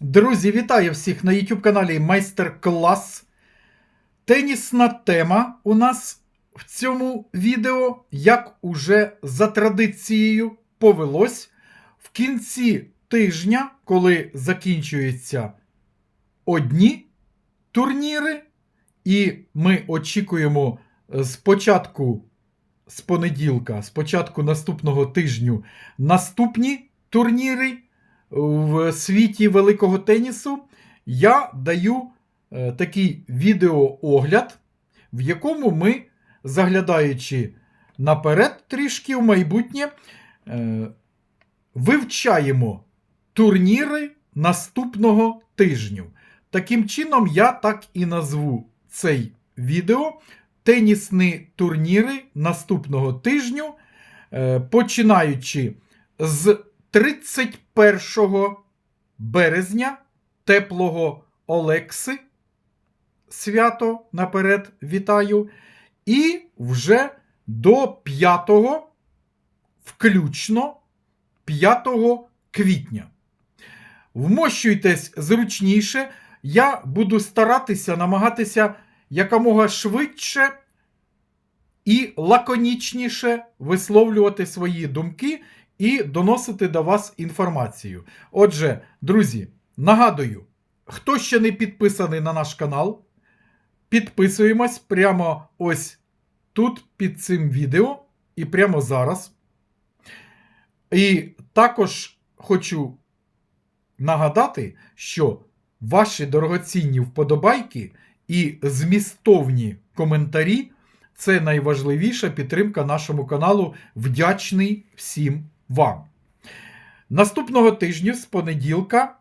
Друзі, вітаю всіх на YouTube каналі Майстер-клас. Тенісна тема у нас в цьому відео, як уже за традицією повелось в кінці тижня, коли закінчуються одні турніри, і ми очікуємо з початку з понеділка, з початку наступного тижню наступні турніри в світі великого тенісу, я даю е, такий відеоогляд, в якому ми, заглядаючи наперед трішки в майбутнє, е, вивчаємо турніри наступного тижню. Таким чином, я так і назву цей відео Тенісні турніри наступного тижню, е, починаючи з 31 березня теплого Олекси. Свято наперед вітаю. І вже до 5 включно 5 квітня. Вмощуйтесь зручніше. Я буду старатися намагатися якомога швидше і лаконічніше висловлювати свої думки і доносити до вас інформацію. Отже, друзі, нагадую, хто ще не підписаний на наш канал, підписуємось прямо ось тут під цим відео і прямо зараз. І також хочу нагадати, що ваші дорогоцінні вподобайки і змістовні коментарі це найважливіша підтримка нашому каналу. Вдячний всім вам. Наступного тижня з понеділка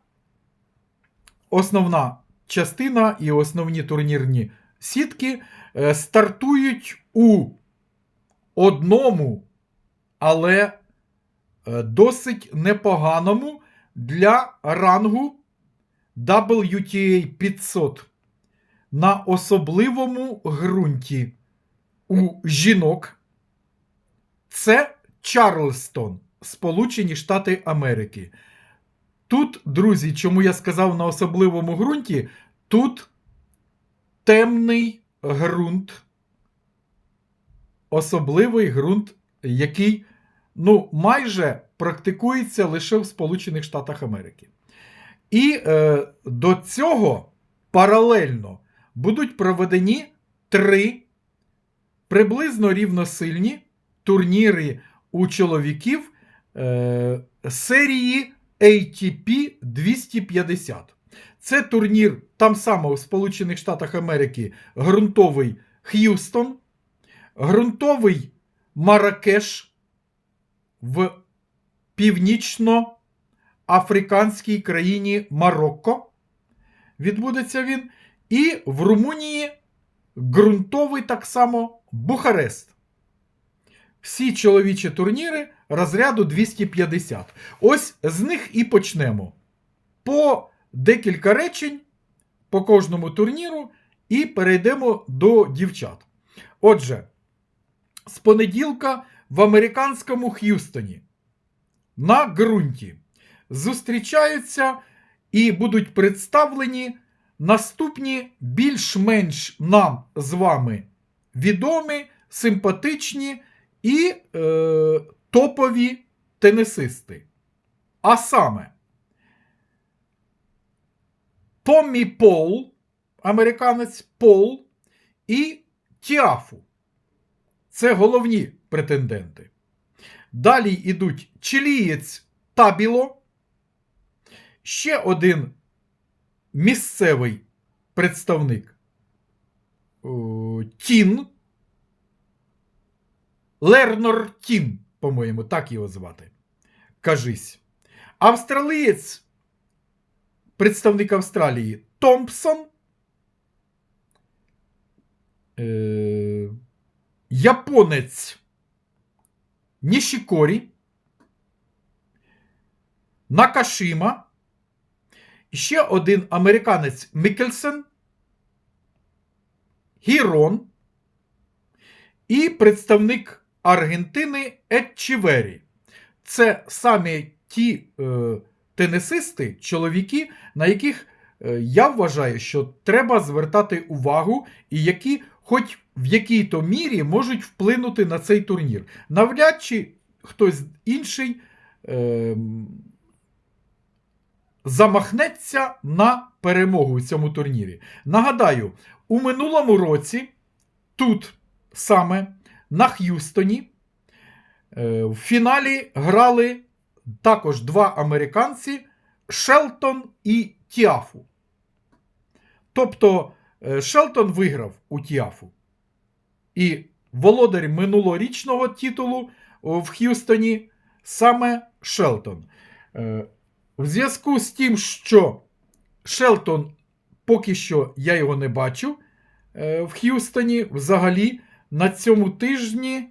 основна частина і основні турнірні сітки е, стартують у одному, але е, досить непоганому для рангу WTA 500 на особливому ґрунті у жінок. Це Чарльстон, Сполучені Штати Америки. Тут, друзі, чому я сказав на особливому ґрунті, тут темний ґрунт, особливий ґрунт, який ну, майже практикується лише в Сполучених Штатах Америки. І е, до цього паралельно будуть проведені три приблизно рівносильні турніри у чоловіків е, серії ATP 250. Це турнір там само в Сполучених Штатах Америки ґрунтовий Х'юстон, ґрунтовий Маракеш в північно-африканській країні Марокко. Відбудеться він. І в Румунії ґрунтовий так само Бухарест. Всі чоловічі турніри розряду 250. Ось з них і почнемо. По декілька речень по кожному турніру, і перейдемо до дівчат. Отже, з понеділка в американському Х'юстоні на ґрунті зустрічаються і будуть представлені наступні більш-менш нам з вами відомі, симпатичні і е, топові тенісисти. А саме Томмі Пол, американець Пол і Тіафу. Це головні претенденти. Далі йдуть чилієць Табіло. Ще один місцевий представник о, Тін. Лернор Тін, по-моєму, так його звати. Кажись. Австралієць, представник Австралії Томпсон. Е, Японець Нішікорі. Накашима. Ще один американець Мікельсен. Гірон. І представник Аргентини Етчівері. Це самі ті е, тенісисти, чоловіки, на яких е, я вважаю, що треба звертати увагу, і які, хоч в якій-то мірі, можуть вплинути на цей турнір. Навряд чи хтось інший е, замахнеться на перемогу у цьому турнірі. Нагадаю, у минулому році тут саме на Х'юстоні е, в фіналі грали також два американці Шелтон і Тіафу. Тобто е, Шелтон виграв у Тіафу. І володар минулорічного титулу в Х'юстоні саме Шелтон. Е, В зв'язку з тим, що Шелтон поки що я його не бачу в Х'юстоні, взагалі на цьому тижні.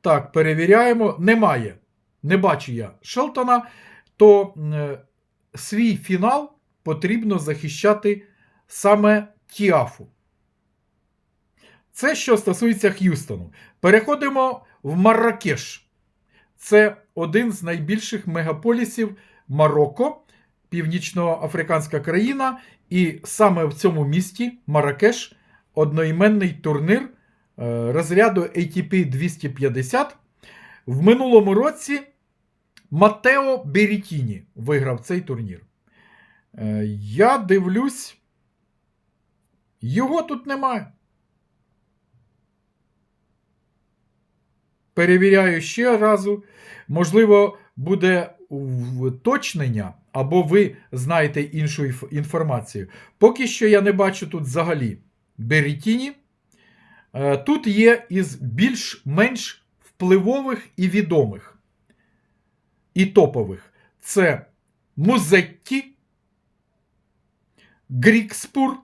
Так, перевіряємо. Немає. Не бачу я Шелтона, то е, свій фінал потрібно захищати саме Тіафу. Це що стосується Х'юстону. Переходимо в Марракеш. Це один з найбільших мегаполісів Марокко, північноафриканська країна, і саме в цьому місті Марракеш одноіменний турнір розряду ATP 250. В минулому році Матео Берітіні виграв цей турнір. Е, Я дивлюсь, його тут немає. Перевіряю ще разу. Можливо, буде уточнення, або ви знаєте іншу інформацію. Поки що я не бачу тут взагалі Берітіні. Е, Тут є із більш-менш впливових і відомих, і топових. Це Музетті, Грікспур,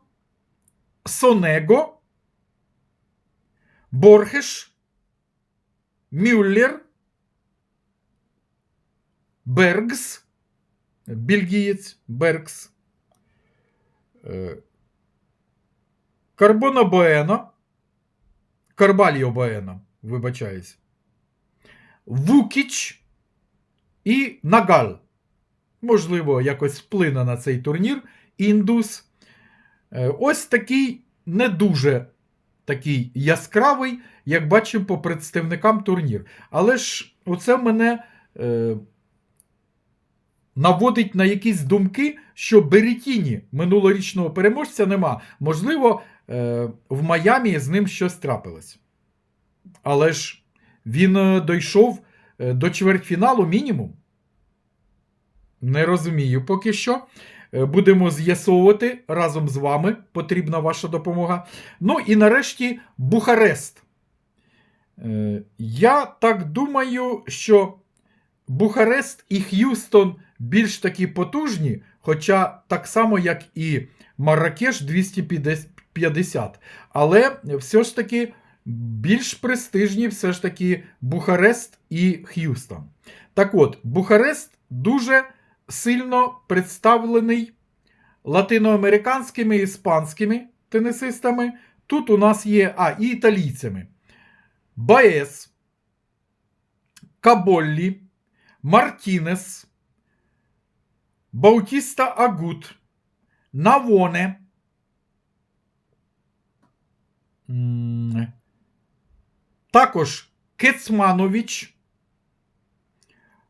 Сонего, Борхеш, Мюллер, Бергс, бельгієць Бергс, е, Карбона Боена, Карбаліо Боена, вибачаюсь, Вукіч і Нагаль. Можливо, якось вплине на цей турнір. Індус. Е, Ось такий не дуже такий яскравий, як бачимо по представникам турнір. Але ж оце мене е, наводить на якісь думки, що Беретіні минулорічного переможця нема. Можливо, в Майамі з ним щось трапилось. Але ж він е, дійшов е, до чвертьфіналу мінімум. Не розумію поки що. Е, Будемо з'ясовувати разом з вами. Потрібна ваша допомога. Ну і нарешті Бухарест. Е, Я так думаю, що Бухарест і Х'юстон більш такі потужні, хоча так само, як і Марракеш 250. Але все ж таки більш престижні все ж таки Бухарест і Х'юстон. Так от, Бухарест дуже сильно представлений латиноамериканськими і іспанськими тенісистами. Тут у нас є, а, і італійцями. Баес, Каболлі, Мартінес, Баутіста Агут, Навоне. Також Кецманович,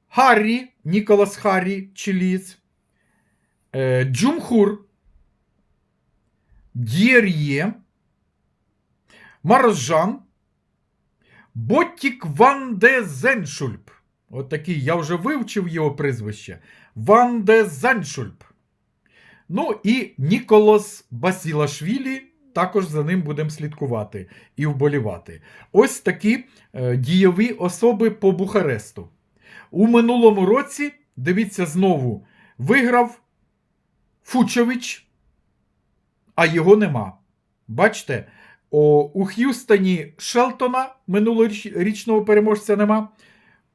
Харрі, Ніколас Харрі, чилієць, е, Джумхур, Дєр'є, Маржан, Боттік Ван де Зеншульп. От такий, я вже вивчив його прізвище. Ван де Зеншульп. Ну і Ніколас Басілашвілі. Також за ним будемо слідкувати і вболівати. Ось такі е, дієві особи по Бухаресту. У минулому році, дивіться знову, виграв Фучович, а його нема. Бачите, у Х'юстоні Шелтона минулорічного переможця нема.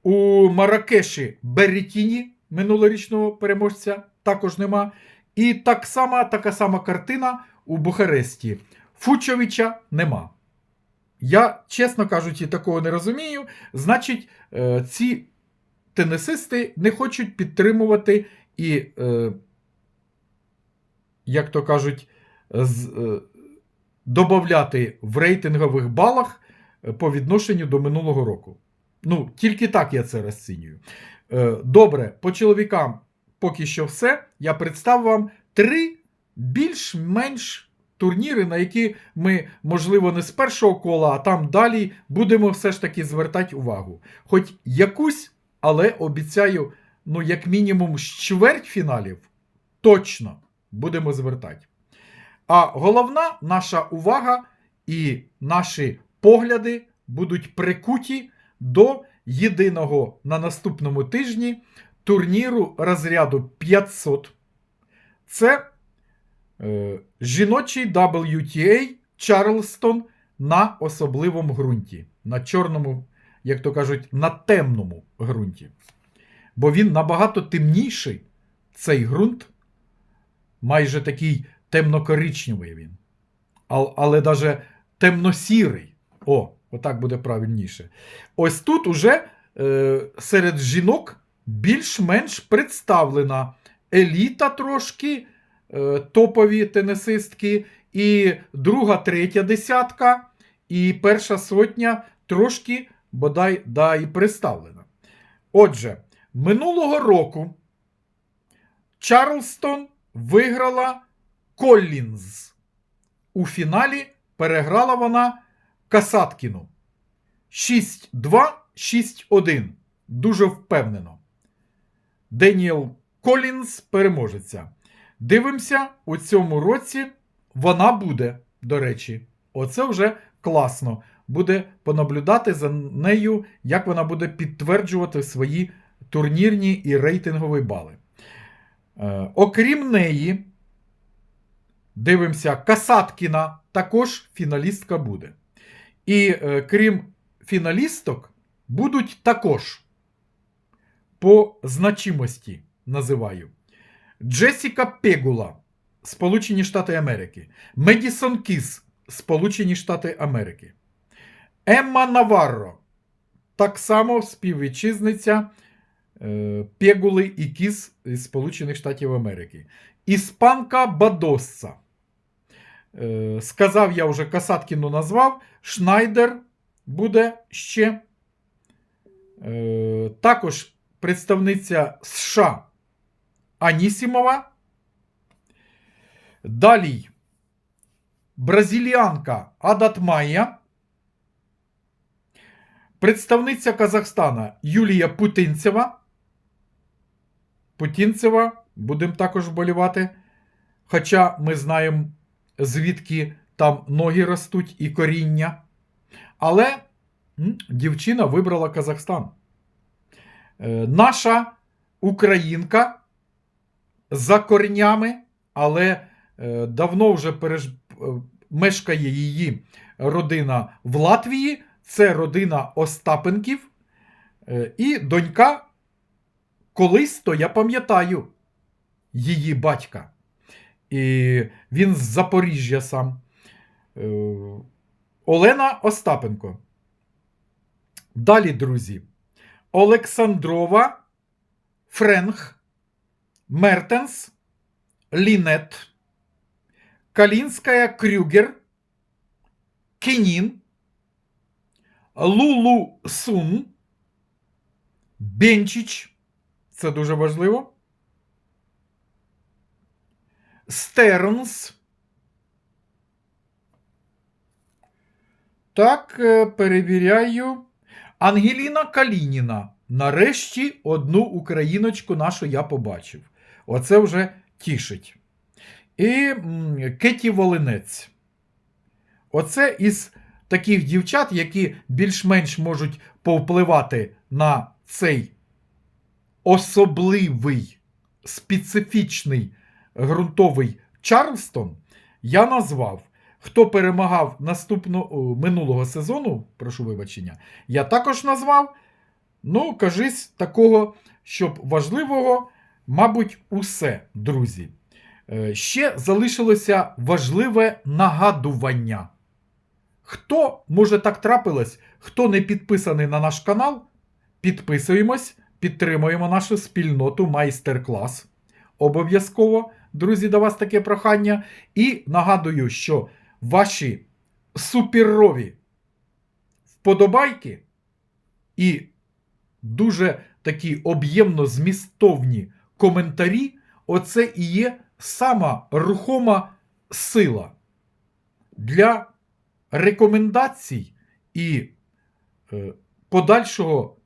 У Маракеші Беретіні минулорічного переможця також нема. І так сама, така сама картина у Бухаресті. Фучовича нема. Я, чесно кажучи, такого не розумію. Значить, е, ці тенісисти не хочуть підтримувати і, е, як то кажуть, е, додати в рейтингових балах по відношенню до минулого року. Ну, тільки так я це розцінюю. Добре, по чоловікам поки що все. Я представив вам три більш-менш турніри, на які ми, можливо, не з першого кола, а там далі будемо все ж таки звертати увагу. Хоч якусь, але обіцяю, ну, як мінімум, з чвертьфіналів точно будемо звертати. А головна наша увага і наші погляди будуть прикуті до єдиного на наступному тижні турніру розряду 500. Це жіночий WTA Чарлстон на особливому ґрунті. На чорному, як то кажуть, на темному ґрунті. Бо він набагато темніший, цей ґрунт, майже такий темно-коричневий він. Але навіть темно-сірий. О, отак буде правильніше. Ось тут уже е, серед жінок більш-менш представлена еліта трошки, е, топові тенісистки, і друга, третя десятка, і перша сотня трошки бодай да, і представлена. Отже, минулого року Чарлстон виграла Коллінз. У фіналі переграла вона Касаткіну. 6-2, 6-1. Дуже впевнено. Деніел Колінз переможеться. Дивимося, у цьому році вона буде, до речі. Оце вже класно. Буде понаблюдати за нею, як вона буде підтверджувати свої турнірні і рейтингові бали. Е, окрім неї, дивимося, Касаткіна також фіналістка буде. І е, крім фіналісток, будуть також по значимості називаю. Джесіка Пегула, Сполучені Штати Америки. Медісон Кіс, Сполучені Штати Америки. Емма Наварро. Так само співвітчизниця е, Пегули і Кіс із Сполучених Штатів Америки. Іспанка Бадосса. Е, сказав я вже Касаткіну назвав. Шнайдер буде ще. Е, також представниця США Анісімова. Далі бразиліанка Адат Майя. Представниця Казахстана Юлія Путинцева. Путінцева будемо також вболівати. Хоча ми знаємо, звідки там ноги ростуть і коріння. Але дівчина вибрала Казахстан. Е, наша українка за корнями, але е, давно вже переж... е, мешкає її родина в Латвії. Це родина Остапенків. Е, І донька колись то я пам'ятаю її батька. І він з Запоріжжя сам. Олена Остапенко. Далі, друзі. Олександрова, Френх, Мертенс, Лінет, Калінська Крюгер, Кенін, Лулу Сун, Бенчич. Це дуже важливо. Стернс. Так, е, перевіряю. Ангеліна Калініна. Нарешті одну україночку нашу я побачив. Оце вже тішить. І Кеті Волинець. Оце із таких дівчат, які більш-менш можуть повпливати на цей особливий, специфічний ґрунтовий Чарлстон, я назвав. Хто перемагав наступного минулого сезону, прошу вибачення, я також назвав. Ну, кажись, такого, щоб важливого, мабуть, усе, друзі. Е, Ще залишилося важливе нагадування. Хто, може, так трапилось, хто не підписаний на наш канал, підписуємось, підтримуємо нашу спільноту майстер-клас. обов'язково, друзі, до вас таке прохання. І нагадую, що ваші суперові вподобайки і дуже такі об'ємно змістовні коментарі, оце і є сама рухома сила для рекомендацій і е, подальшого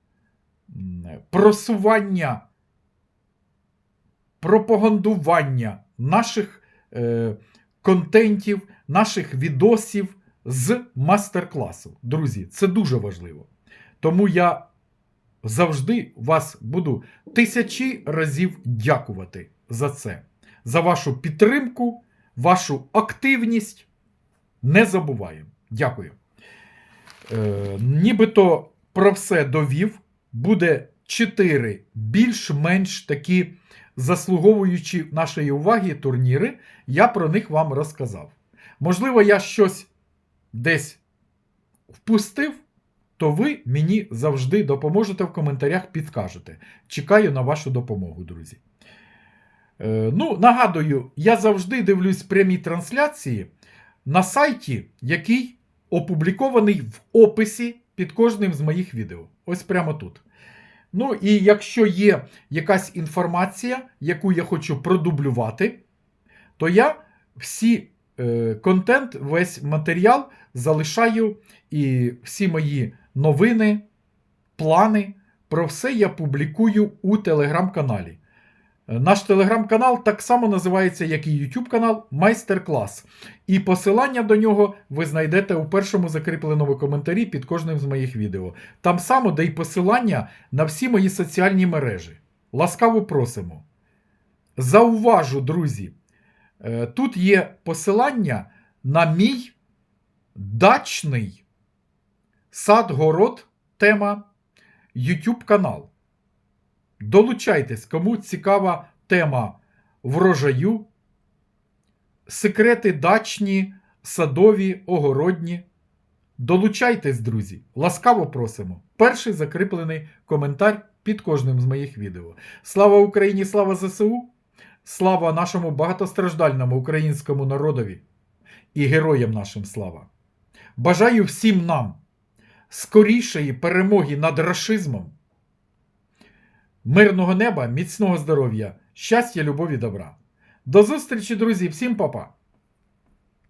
просування, пропагандування наших е, контентів, наших відосів з мастер-класу. Друзі, це дуже важливо. Тому я завжди вас буду тисячі разів дякувати за це, за вашу підтримку, вашу активність. Не забуваємо. Дякую. Е, нібито про все довів. Буде чотири більш-менш такі заслуговуючі нашої уваги турніри. Я про них вам розказав. Можливо, я щось десь впустив, то ви мені завжди допоможете в коментарях, підкажете. Чекаю на вашу допомогу, друзі. Е, ну, нагадую, я завжди дивлюсь прямі трансляції на сайті, який опублікований в описі під кожним з моїх відео. Ось прямо тут. Ну, і якщо є якась інформація, яку я хочу продублювати, то я всі е, контент, весь матеріал залишаю і всі мої новини, плани. Про все я публікую у телеграм-каналі. Е, Наш телеграм-канал так само називається, як і YouTube канал Майстер-клас. І посилання до нього ви знайдете у першому закріпленому коментарі під кожним з моїх відео. Там само, де й посилання на всі мої соціальні мережі. Ласкаво просимо. Зауважу, друзі, е, тут є посилання на мій дачний сад-город тема YouTube канал. Долучайтесь, кому цікава тема врожаю, секрети дачні, садові, огородні. Долучайтесь, друзі! Ласкаво просимо. Перший закріплений коментар під кожним з моїх відео. Слава Україні, слава ЗСУ! Слава нашому багатостраждальному українському народові і героям нашим слава! Бажаю всім нам скорішої перемоги над рашизмом, мирного неба, міцного здоров'я, щастя, любові, добра. До зустрічі, друзі, всім па-па!